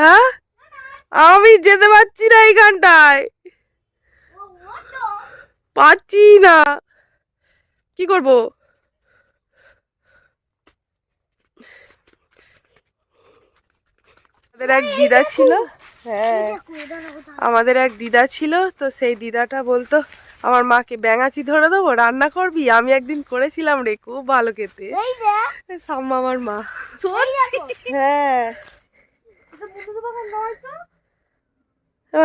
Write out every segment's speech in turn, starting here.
আহ? আমি যেতে পারছি না এইখানটায়। পাচ্ছি না। কি করব? আমাদের এক দিদা ছিল। হ্যাঁ। আমাদের এক দিদা ছিল তো সেই দিদাটা বলতো আমার মাকে ব্যাঙাচি ধরে দেবো রান্না করবি? আমি একদিন করেছিলাম রে খুব ভালো খেতে। সাম্মা আমার মা। হ্যাঁ।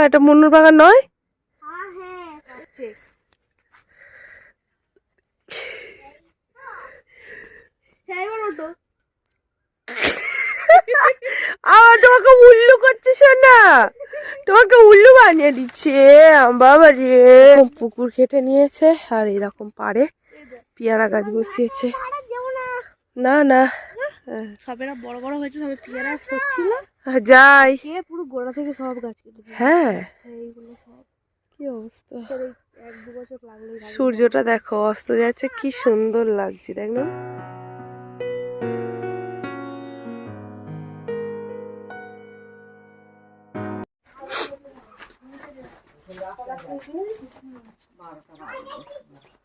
এটা মুন্নুর বাগান নয়? আমার তোমাকে উল্লু করছে তোমাকে উল্লু বানিয়ে দিচ্ছে বাবা রে। পুকুর কেটে নিয়েছে আর এরকম পারে পেয়ারা গাছ বসিয়েছে। না না। হ্যাঁ। সবেরা বড় বড় হয়েছে সবে পেয়ারা করছিল। যাই। কে পুরো গোড়া থেকে সব গাছ কেটে হ্যাঁ। এইগুলো সব। কি অবস্থা? এক দু বছর লাগলেই সূর্যটা দেখো অস্ত যাচ্ছে কি সুন্দর লাগছে দেখ না? বালিশে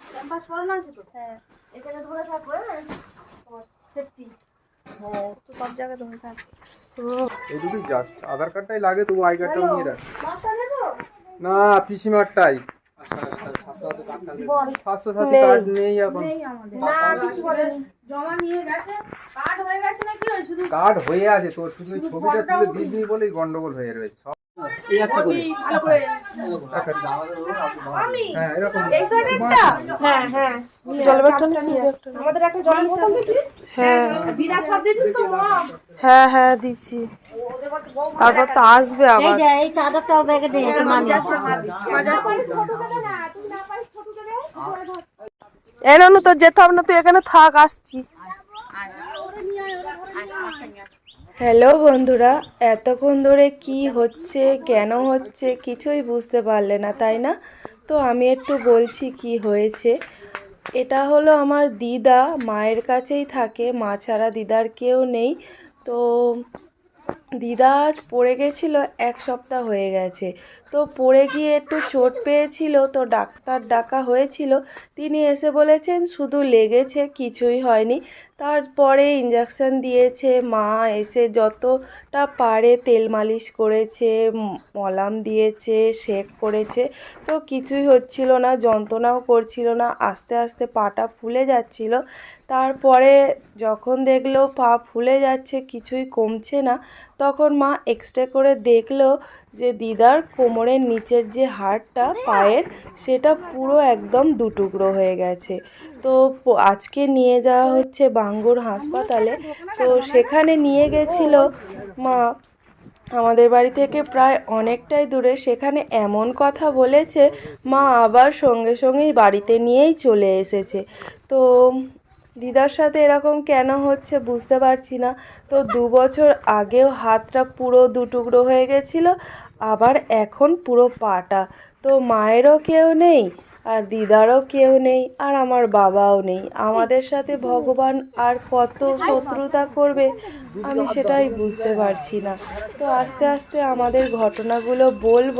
ক্যাম্পাস পড়ানো আছে তো? হ্যাঁ। এখানে ধরে থাকবে সেফটি হ্যাঁ তো সব জায়গায় ধরে থাকবে। এই দুটোই জাস্ট আধার কার্ডটাই লাগে তবু আই কার্ডটাও নিয়ে রাখ। না পিসিমারটাই স্বাস্থ্য সাথী কার্ড নেই। এখন। কার্ড হয়ে কার্ড হয়ে আছে তোর শুধু ছবিটা তুলে দিসনি বলেই গন্ডগোল হয়ে রয়েছে। করে। হ্যাঁ এরকম। এই সোয়েটারটা? হ্যাঁ হ্যাঁ জলের বোতল নিয়েছি? আমাদের একটা জলের বোতল দিছিস হ্যাঁ। বিরাট সব দিছিস তো মম হ্যাঁ হ্যাঁ দিচ্ছি তারপর তো আসবে আবার। এই চাদরটাও ব্যাগে দিয়ে একটু মানিয়ে এই নানু তো যেতে হবে না তুই এখানে থাক আসছি। হ্যালো বন্ধুরা, এতক্ষণ ধরে কি হচ্ছে, কেন হচ্ছে কিছুই বুঝতে পারলে না, তাই না? তো আমি একটু বলছি কি হয়েছে। এটা হলো আমার দিদা, মায়ের কাছেই থাকে, মা ছাড়া দিদার কেউ নেই। তো দিদা পড়ে গেছিল, এক সপ্তাহ হয়ে গেছে। তো পড়ে গিয়ে একটু চোট পেয়েছিল, তো ডাক্তার ডাকা হয়েছিল। তিনি এসে বলেছেন, শুধু লেগেছে, কিছুই হয়নি। তারপরে ইঞ্জেকশন দিয়েছে, মা এসে যতটা পারে তেল মালিশ করেছে, মলাম দিয়েছে শেক করেছে। তো কিছুই হচ্ছিল না, যন্ত্রণাও করছিল না, আস্তে আস্তে পাটা ফুলে যাচ্ছিল। তারপরে যখন দেখল পা ফুলে যাচ্ছে, কিছুই কমছে না, তখন মা এক্সরে করে দেখল যে দিদার কোমরের নিচের যে হাড়টা পায়ের, সেটা পুরো একদম দুটুকরো হয়ে গেছে। তো আজকে নিয়ে যাওয়া হচ্ছে বাঙ্গুর হাসপাতালে। তো সেখানে নিয়ে গেছিল মা। আমাদের বাড়ি থেকে প্রায় অনেকটাই দূরে। সেখানে এমন কথা বলেছে, মা আবার সঙ্গে সঙ্গেই বাড়িতে নিয়েই চলে এসেছে। তো দিদার সাথে এরকম কেন হচ্ছে বুঝতে পারছি না। তো দু বছর আগেও হাতটা পুরো দুটুকরো হয়ে গেছিল, আবার এখন পুরো পাটা। তো মায়েরও কেউ নেই, আর দিদারও কেউ নেই, আর আমার বাবাও নেই। আমাদের সাথে ভগবান আর কত শত্রুতা করবে, আমি সেটাই বুঝতে পারছি না। তো আস্তে আস্তে আমাদের ঘটনাগুলো বলব,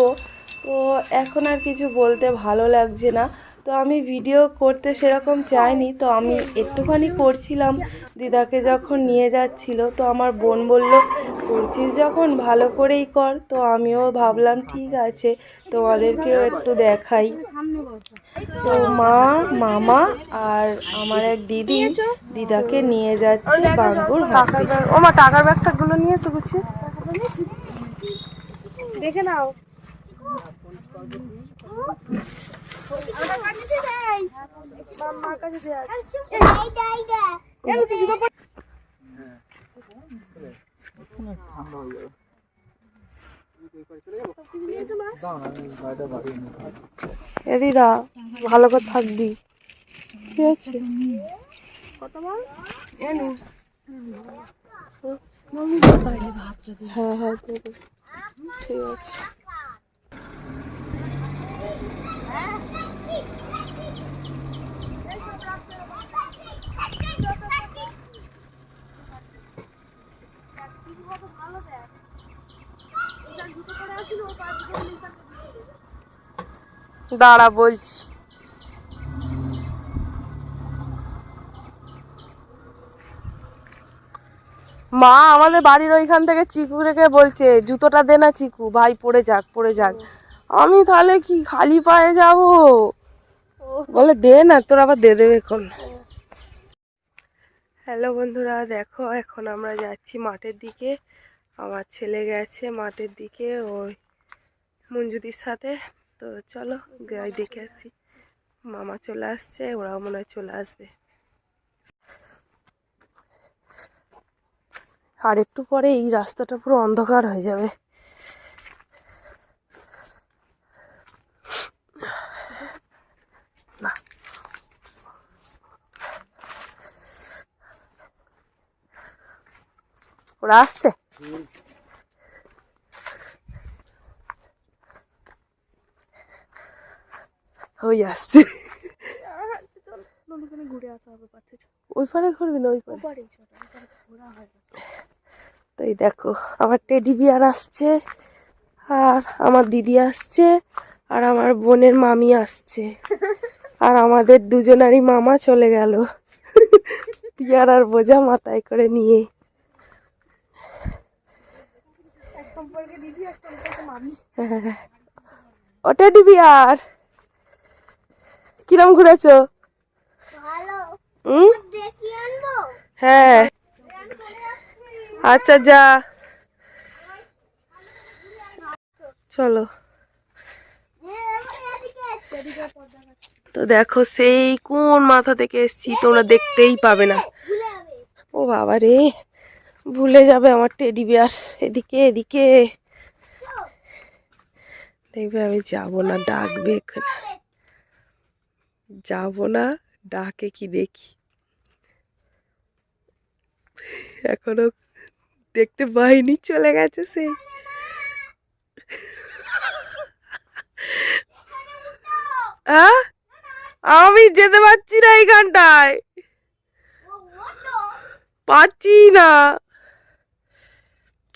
তো এখন আর কিছু বলতে ভালো লাগছে না। তো আমি ভিডিও করতে সেরকম চাইনি, তো আমি একটুখানি করছিলাম। দিদাকে যখন নিয়ে যাচ্ছিল, তো আমার বোন বলল, করছিস যখন, ভালো করেই কর। তো আমিও ভাবলাম, ঠিক আছে, তোমাদেরকেও একটু দেখাই। তো মা, মামা আর আমার এক দিদি দিদাকে নিয়ে যাচ্ছে বাঙ্গুর হসপিটাল ও মা, টাকার ব্যাগগুলো নিয়েছো গুছিয়ে দেখে নাও। দিদা ভালো করে থাকবি ঠিক আছে হ্যাঁ হ্যাঁ। ঠিক আছে দাঁড়া বলছি। মা, আমাদের বাড়ির ওইখান থেকে চিকু রেখে বলছে, জুতোটা দে না চিকু, ভাই, পড়ে যাক পড়ে যাক। আমি তাহলে কি খালি পায়ে যাব? বলে দে না তোর আবার দিয়ে দেবে এখন। হ্যালো বন্ধুরা দেখো এখন আমরা যাচ্ছি মাঠের দিকে। আমার ছেলে গেছে মাঠের দিকে ওই মঞ্জুদির সাথে। তো চলো যাই দেখে আসি। মামা চলে আসছে ওরাও মনে হয় চলে আসবে। আর একটু পরে এই রাস্তাটা পুরো অন্ধকার হয়ে যাবে। ওরা আসছে? ওই আসছে। ঘুরে আসা ওই পারে ঘুরবি না ওই দেখো, আমার টেডি বিয়ার আসছে, আর আমার দিদি আসছে, আর আমার বোনের মামি আসছে, আর আমাদের দুজনারই মামা চলে গেল। পিয়ার আর বোঝা মাথায় করে নিয়ে। এক সম্পর্কে দিদি এক সম্পর্কে মামি। হ্যাঁ। ও টেডি বিয়ার কিরম ঘুরেছো? ভালো। হুম? দেখি আনব। হ্যাঁ। আচ্ছা যা। চলো। তো দেখো সেই কোন মাথা থেকে এসছি তোমরা দেখতেই পাবে না। ও বাবা রে। ভুলে যাবে আমার টেডি বিয়ার এদিকে এদিকে। দেখবে আমি যাব না, ডাকবে এখানে। যাব না, ডাকে কি দেখি। এখনও দেখতে পাইনি, চলে গেছে সে। আহ? আমি যেতে পারছি না এইখানটায় পাচ্ছি না।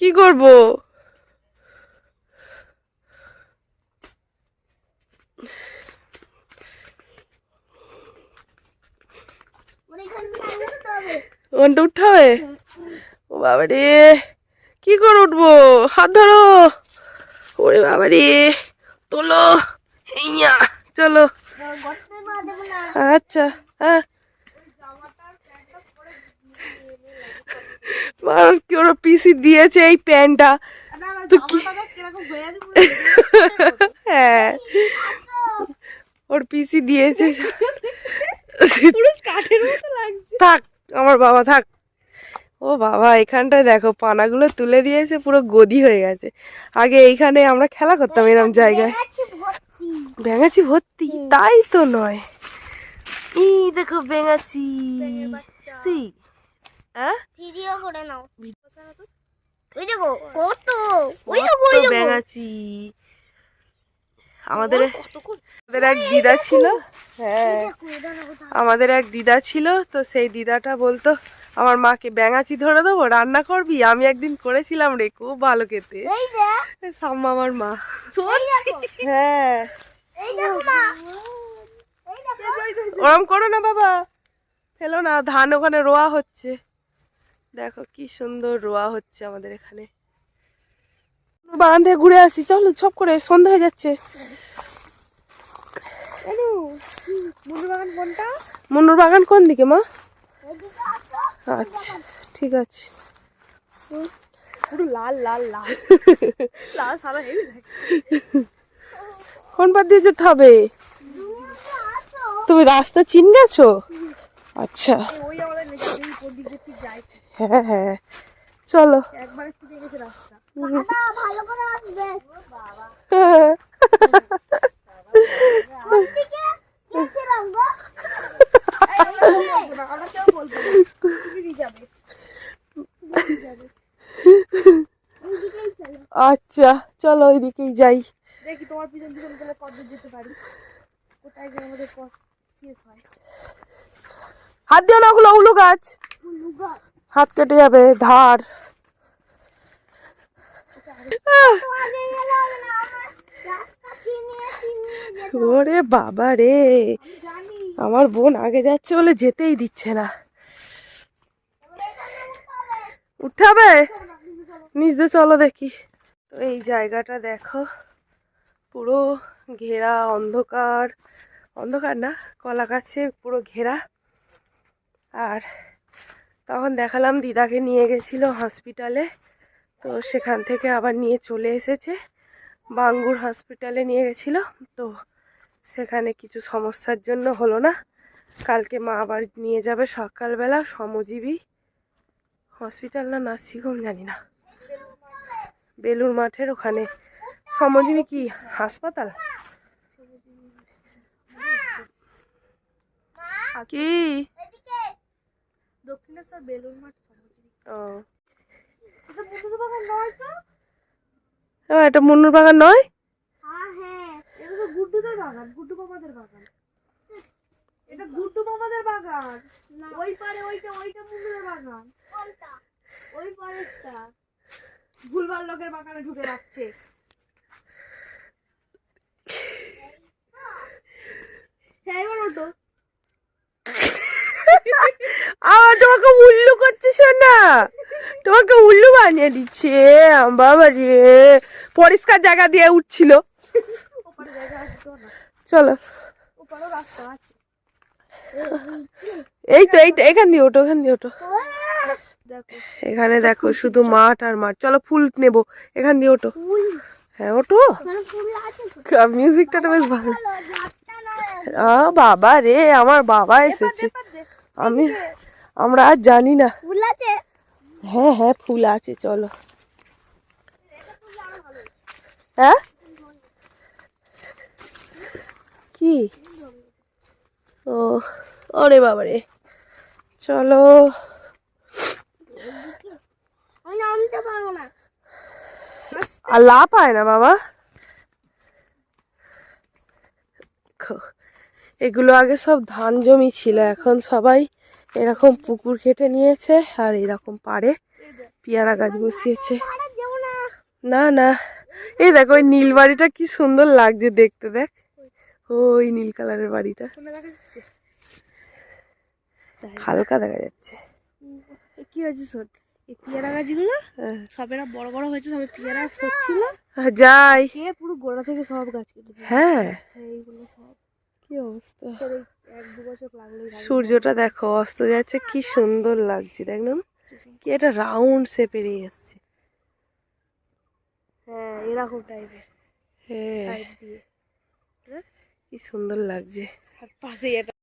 কি করব? ওখানটা উঠতে হবে? ও বাবা রে কি করে উঠবো? হাত ধরো। ওরে বাবা রে তোলো চলো। আচ্ছা হ্যাঁ। আর কি ওরা পিসি দিয়েছে এই প্যান্টটা তো কি? হয়ে। ওর পিসি দিয়েছে। থাক আমার বাবা থাক। ও বাবা এখানটায় দেখো পানাগুলো তুলে দিয়েছে পুরো গদি হয়ে গেছে। আগে এইখানে আমরা খেলা করতাম এরম জায়গায়। ব্যাঙাচি ভর্তি। তাই তো নয়। ই দেখো ব্যাঙাচি সি হ্যাঁ? ভিডিও করে নাও। ওই দেখো কত ওই কত ব্যাঙাচি আমাদের আমাদের এক দিদা ছিল। হ্যাঁ। আমাদের এক দিদা ছিল তো সেই দিদাটা বলতো আমার মাকে ব্যাঙাচি ধরে দেবো রান্না করবি? আমি একদিন করেছিলাম রে খুব ভালো খেতে। সাম্মা আমার মা। হ্যাঁ। মা। ওরম করো না বাবা। ফেলো না ধান ওখানে রোয়া হচ্ছে। দেখো কি সুন্দর রোয়া হচ্ছে আমাদের এখানে। বাগান থেকে ঘুরে আসি চলো সব করে সন্ধ্যা হয়ে যাচ্ছে। মুন্নুর বাগান কোন দিকে মা? আচ্ছা ঠিক আছে। লাল লাল লাল। কোন পার দিয়ে যেতে হবে? তুমি রাস্তা চিন গেছো? আচ্ছা। হ্যাঁ হ্যাঁ। চলো। যাবে আচ্ছা চলো ওইদিকেই যাই। দেখি তোমার পিছন পিছন গেলে কত যেতে পারি? কোথায় গেলে আমাদের শেষ হয়? হাত দিও না ওগুলো ওগুলো গাছ। হাত কেটে যাবে, ধার। ওরে বাবা রে। আমার বোন আগে যাচ্ছে বলে যেতেই দিচ্ছে না। উঠাবে? দিয়ে চলো দেখি। তো এই জায়গাটা দেখো। পুরো ঘেরা, অন্ধকার। অন্ধকার না কলা গাছে পুরো ঘেরা। আর তখন দেখালাম দিদাকে নিয়ে গেছিল হসপিটালে। তো সেখান থেকে আবার নিয়ে চলে এসেছে। বাঙ্গুর হসপিটালে নিয়ে গেছিল। তো সেখানে কিছু সমস্যার জন্য হলো না। কালকে মা আবার নিয়ে যাবে সকালবেলা সমজীবী। হসপিটাল না নার্সিংহোম জানি না। বেলুর মাঠের ওখানে। সমজীবী কি হাসপাতাল? কি? দক্ষিণেশ্বর বেলুন মাঠ ও। এটা মুন্নুর বাগান নয় হ্যাঁ হ্যাঁ। গুড্ডুদের বাগান গুড্ডু মামাদের বাগান। এটা গুড্ডু মামাদের বাগান। ওই পারে ওইটা ওইটা মুন্ডুদের বাগান। ওই পারেরটা। ভুলভাল লোকের বাগানে ঢুকে রাখছে। হ্যাঁ ওটো তোমাকে করছে শোনা তোমাকে উল্লু বানিয়ে দিচ্ছে বাবা রে। পরিষ্কার জায়গা দিয়ে উঠছিল। তো না। চলো। এই তো এইটা এখান দিয়ে ওঠো এখান দিয়ে ওঠো। এখানে দেখো শুধু মাঠ আর মাঠ। চলো ফুল নেব এখান দিয়ে ওঠো। হ্যাঁ ওঠো। আছে মিউজিকটা বেশ ভালো। বাবা রে আমার বাবা এসেছে। আমি আমরা আর জানি না। ফুল আছে? হ্যাঁ হ্যাঁ ফুল আছে চলো। হ্যাঁ? কি? ও ওরে বাবা রে চলো আর লা পায় না বাবা? এগুলো আগে সব ধান জমি ছিল এখন সবাই এরকম পুকুর কেটে নিয়েছে আর এরকম পাড়ে পেয়ারা গাছ বসিয়েছে। না না। এই দেখো ওই নীল বাড়িটা কি সুন্দর লাগছে দেখতে দেখ। ওই নীল কালারের বাড়িটা। দেখা যাচ্ছে হালকা দেখা যাচ্ছে। কি হয়েছে শোন? এই পেয়ারা গাছগুলো হ্যাঁ। সবেরা বড় বড় হয়েছে সবে পেয়ারা হচ্ছিল। যাই। পুরো গোড়া থেকে সব গাছ কেটে হ্যাঁ। এইগুলো সব। কি অবস্থা? সূর্যটা দেখো অস্ত যাচ্ছে কি সুন্দর লাগছে দেখলাম না? কি একটা রাউন্ড শেপে এসছে। হ্যাঁ এরকম টাইপের হ্যাঁ। কি সুন্দর লাগছে। আর পাশেই একটা